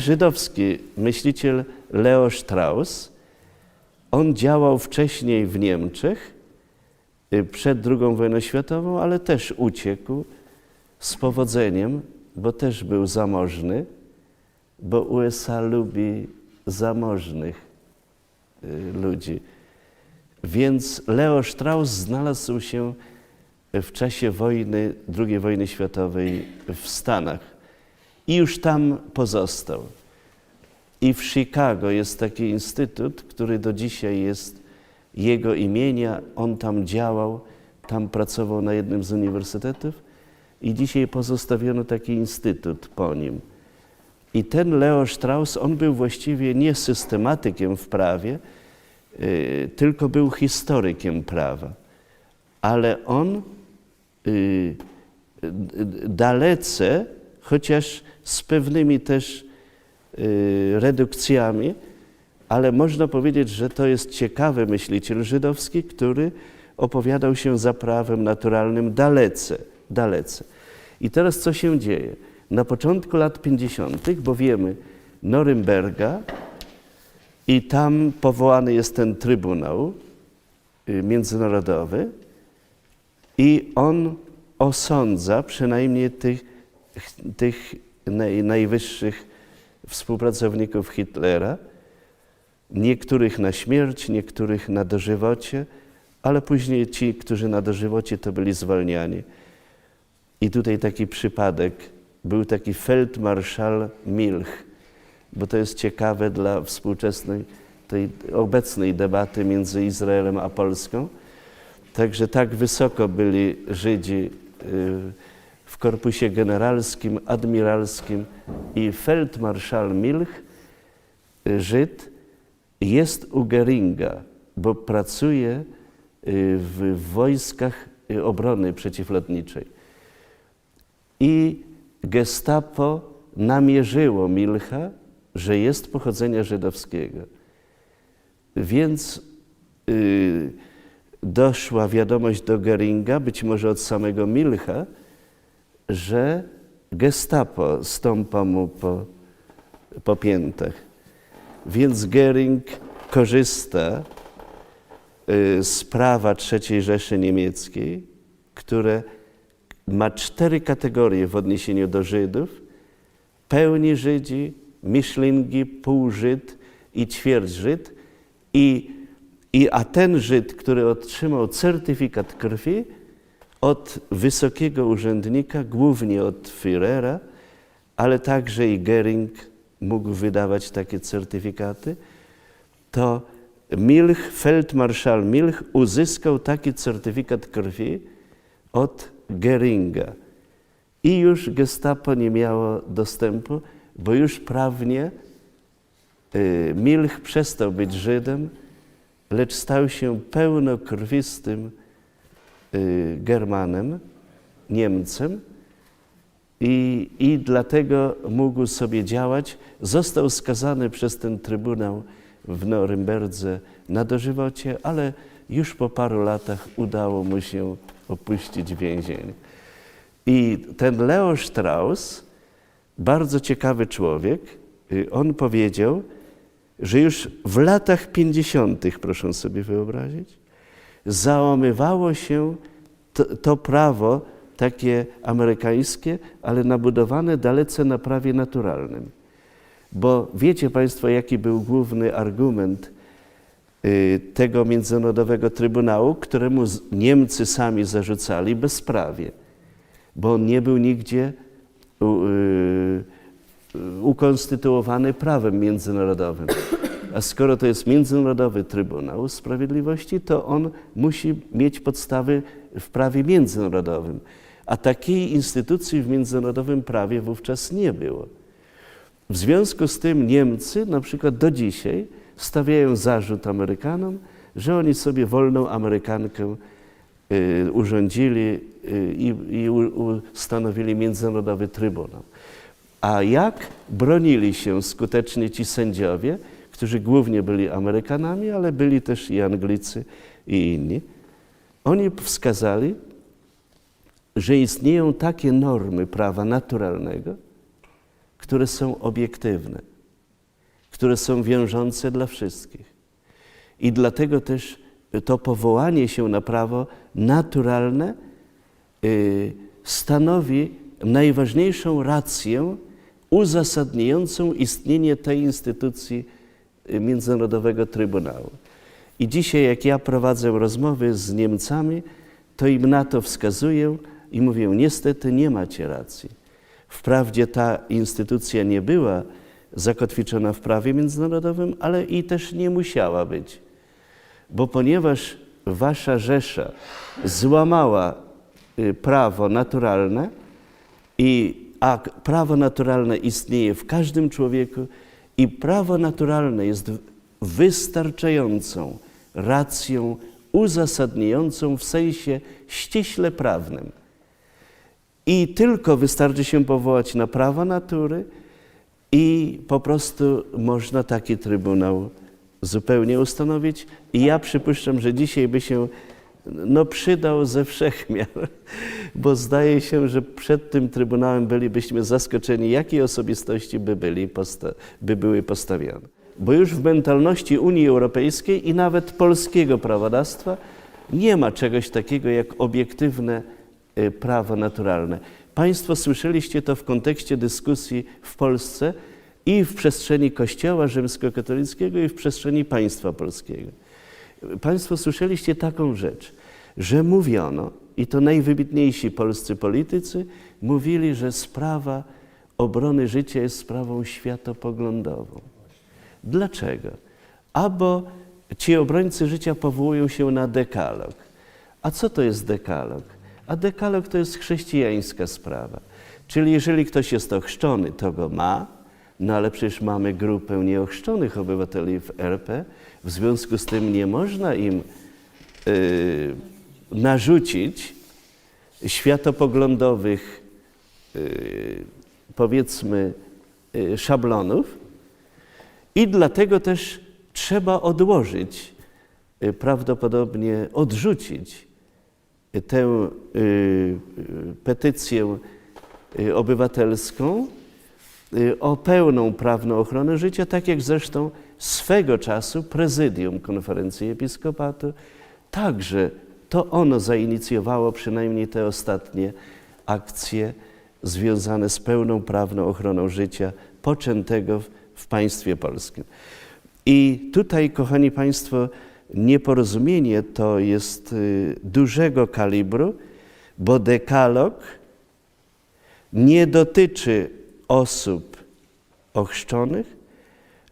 Żydowski myśliciel Leo Strauss, on działał wcześniej w Niemczech, y, przed II wojną światową, ale też uciekł z powodzeniem, bo też był zamożny, bo USA lubi zamożnych y, ludzi. Więc Leo Strauss znalazł się w czasie wojny, II wojny światowej w Stanach i już tam pozostał. I w Chicago jest taki instytut, który do dzisiaj jest jego imienia. On tam działał, tam pracował na jednym z uniwersytetów i dzisiaj pozostawiono taki instytut po nim. I ten Leo Strauss, on był właściwie nie systematykiem w prawie, y, tylko był historykiem prawa. Ale on y, d- dalece, chociaż z pewnymi też y, redukcjami, ale można powiedzieć, że to jest ciekawy myśliciel żydowski, który opowiadał się za prawem naturalnym dalece, dalece. I teraz co się dzieje? Na początku lat 50., bo wiemy, Norymberga i tam powołany jest ten Trybunał y, Międzynarodowy i on osądza przynajmniej tych, tych naj, najwyższych współpracowników Hitlera, niektórych na śmierć, niektórych na dożywocie, ale później ci, którzy na dożywocie, to byli zwalniani. I tutaj taki przypadek, był taki feldmarszal Milch, bo to jest ciekawe dla współczesnej, tej obecnej debaty między Izraelem a Polską. Także tak wysoko byli Żydzi y, w korpusie generalskim, admiralskim i feldmarszal Milch, y, Żyd, jest u Geringa, bo pracuje y, w wojskach y, obrony przeciwlotniczej. I gestapo namierzyło Milcha, że jest pochodzenia żydowskiego. Więc y, doszła wiadomość do Geringa, być może od samego Milcha, że gestapo stąpa mu po, po piętach. Więc Gering korzysta y, z prawa III Rzeszy Niemieckiej, które ma cztery kategorie w odniesieniu do Żydów. Pełni Żydzi, miszlingi, półżyd i ćwierć Żyd. I, i, a ten Żyd, który otrzymał certyfikat krwi od wysokiego urzędnika, głównie od Führera, ale także i Gering mógł wydawać takie certyfikaty, to Milch, feldmarszal Milch uzyskał taki certyfikat krwi od Geringa. I już gestapo nie miało dostępu, bo już prawnie y, Milch przestał być Żydem, lecz stał się pełnokrwistym Germanem, Niemcem i, i dlatego mógł sobie działać. Został skazany przez ten trybunał w Norymberdze na dożywocie, ale już po paru latach udało mu się opuścić więzienie. I ten Leo Strauss, bardzo ciekawy człowiek, y, on powiedział, że już w latach 50., proszę sobie wyobrazić, załamywało się to, to prawo takie amerykańskie, ale nabudowane dalece na prawie naturalnym. Bo wiecie Państwo, jaki był główny argument y, tego Międzynarodowego Trybunału, któremu Niemcy sami zarzucali bezprawie, bo on nie był nigdzie y, y, ukonstytuowany prawem międzynarodowym. A skoro to jest Międzynarodowy Trybunał Sprawiedliwości, to on musi mieć podstawy w prawie międzynarodowym. A takiej instytucji w międzynarodowym prawie wówczas nie było. W związku z tym Niemcy na przykład do dzisiaj stawiają zarzut Amerykanom, że oni sobie wolną Amerykankę y, urządzili y, i, i ustanowili Międzynarodowy Trybunał. A jak bronili się skutecznie ci sędziowie, którzy głównie byli Amerykanami, ale byli też i Anglicy i inni? Oni wskazali, że istnieją takie normy prawa naturalnego, które są obiektywne. które są wiążące dla wszystkich. I dlatego też to powołanie się na prawo naturalne y, stanowi najważniejszą rację uzasadniającą istnienie tej instytucji Międzynarodowego Trybunału. I dzisiaj, jak ja prowadzę rozmowy z Niemcami, to im na to wskazuję i mówię: niestety nie macie racji. Wprawdzie ta instytucja nie była zakotwiczona w prawie międzynarodowym, ale i też nie musiała być. Bo ponieważ wasza Rzesza złamała y, prawo naturalne, i, a prawo naturalne istnieje w każdym człowieku, i prawo naturalne jest wystarczającą racją uzasadniającą w sensie ściśle prawnym. I tylko wystarczy się powołać na prawa natury i po prostu można taki trybunał zupełnie ustanowić. I ja przypuszczam, że dzisiaj by się no, przydał ze wszechmiar, bo zdaje się, że przed tym trybunałem bylibyśmy zaskoczeni, jakie osobistości by, byli by były postawione. Bo już w mentalności Unii Europejskiej i nawet polskiego prawodawstwa nie ma czegoś takiego jak obiektywne y, prawo naturalne. Państwo słyszeliście to w kontekście dyskusji w Polsce i w przestrzeni Kościoła rzymskokatolickiego i w przestrzeni państwa polskiego. Państwo słyszeliście taką rzecz, że mówiono, i to najwybitniejsi polscy politycy, mówili, że sprawa obrony życia jest sprawą światopoglądową. Dlaczego? Albo ci obrońcy życia powołują się na dekalog. A co to jest dekalog? A dekalog to jest chrześcijańska sprawa. Czyli jeżeli ktoś jest ochrzczony, to go ma, no ale przecież mamy grupę nieochrzczonych obywateli w RP, w związku z tym nie można im y, narzucić światopoglądowych, y, powiedzmy, y, szablonów, i dlatego też trzeba odłożyć, y, prawdopodobnie odrzucić tę y, y, petycję y, obywatelską o pełną prawną ochronę życia, tak jak zresztą swego czasu prezydium konferencji episkopatu także to ono zainicjowało przynajmniej te ostatnie akcje związane z pełną prawną ochroną życia poczętego w, w państwie polskim. I tutaj, kochani Państwo, nieporozumienie to jest y, dużego kalibru, bo dekalog nie dotyczy osób ochrzczonych,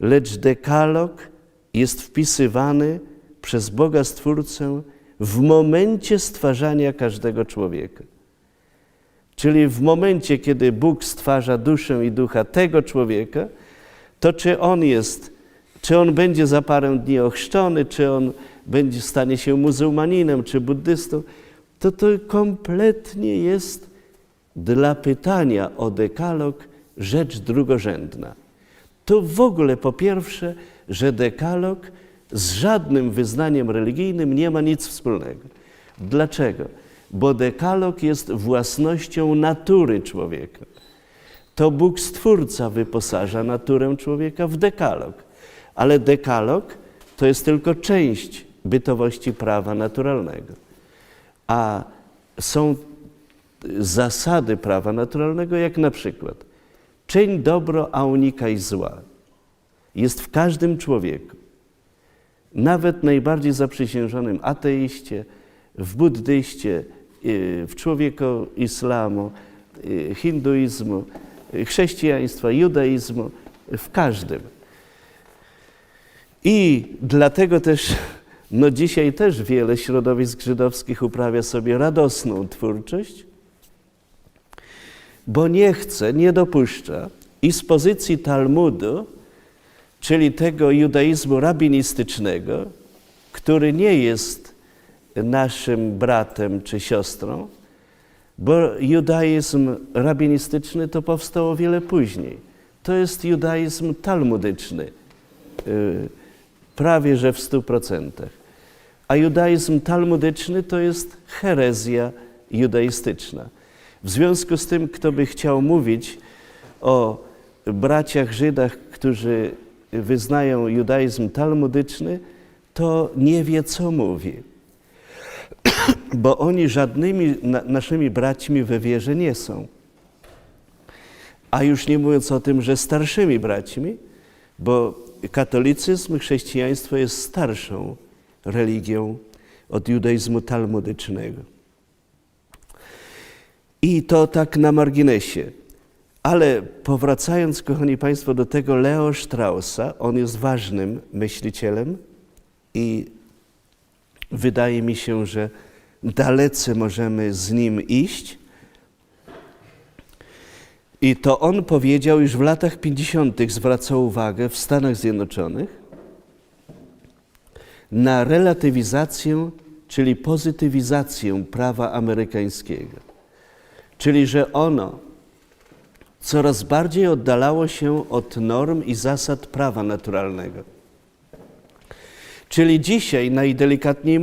lecz dekalog jest wpisywany przez Boga Stwórcę w momencie stwarzania każdego człowieka. Czyli w momencie, kiedy Bóg stwarza duszę i ducha tego człowieka, to czy on jest, czy on będzie za parę dni ochrzczony, czy on będzie stanie się muzułmaninem, czy buddystą, to to kompletnie jest dla pytania o dekalog rzecz drugorzędna. To w ogóle po pierwsze, że dekalog z żadnym wyznaniem religijnym nie ma nic wspólnego. Dlaczego? Bo dekalog jest własnością natury człowieka. To Bóg Stwórca wyposaża naturę człowieka w dekalog. Ale dekalog to jest tylko część bytowości prawa naturalnego. A są zasady prawa naturalnego, jak na przykład czyń dobro, a unikaj zła. Jest w każdym człowieku. Nawet najbardziej zaprzysiężonym ateiście, w buddyście, y, w człowieku islamu, y, hinduizmu, y, chrześcijaństwa, judaizmu, w każdym. I dlatego też, no dzisiaj też wiele środowisk żydowskich uprawia sobie radosną twórczość, bo nie chce, nie dopuszcza i z pozycji Talmudu, czyli tego judaizmu rabinistycznego, który nie jest naszym bratem czy siostrą, bo judaizm rabinistyczny to powstał o wiele później. To jest judaizm talmudyczny, y, prawie że w stu procentach. A judaizm talmudyczny to jest herezja judaistyczna. W związku z tym, kto by chciał mówić o braciach Żydach, którzy wyznają judaizm talmudyczny, to nie wie, co mówi. Bo oni żadnymi na, naszymi braćmi we wierze nie są. A już nie mówiąc o tym, że starszymi braćmi, bo katolicyzm, chrześcijaństwo jest starszą religią od judaizmu talmudycznego. I to tak na marginesie. Ale powracając, kochani Państwo, do tego Leo Straussa, on jest ważnym myślicielem i wydaje mi się, że dalece możemy z nim iść. I to on powiedział już w latach 50., zwracał uwagę w Stanach Zjednoczonych na relatywizację, czyli pozytywizację prawa amerykańskiego. Czyli, że ono coraz bardziej oddalało się od norm i zasad prawa naturalnego. Czyli dzisiaj najdelikatniej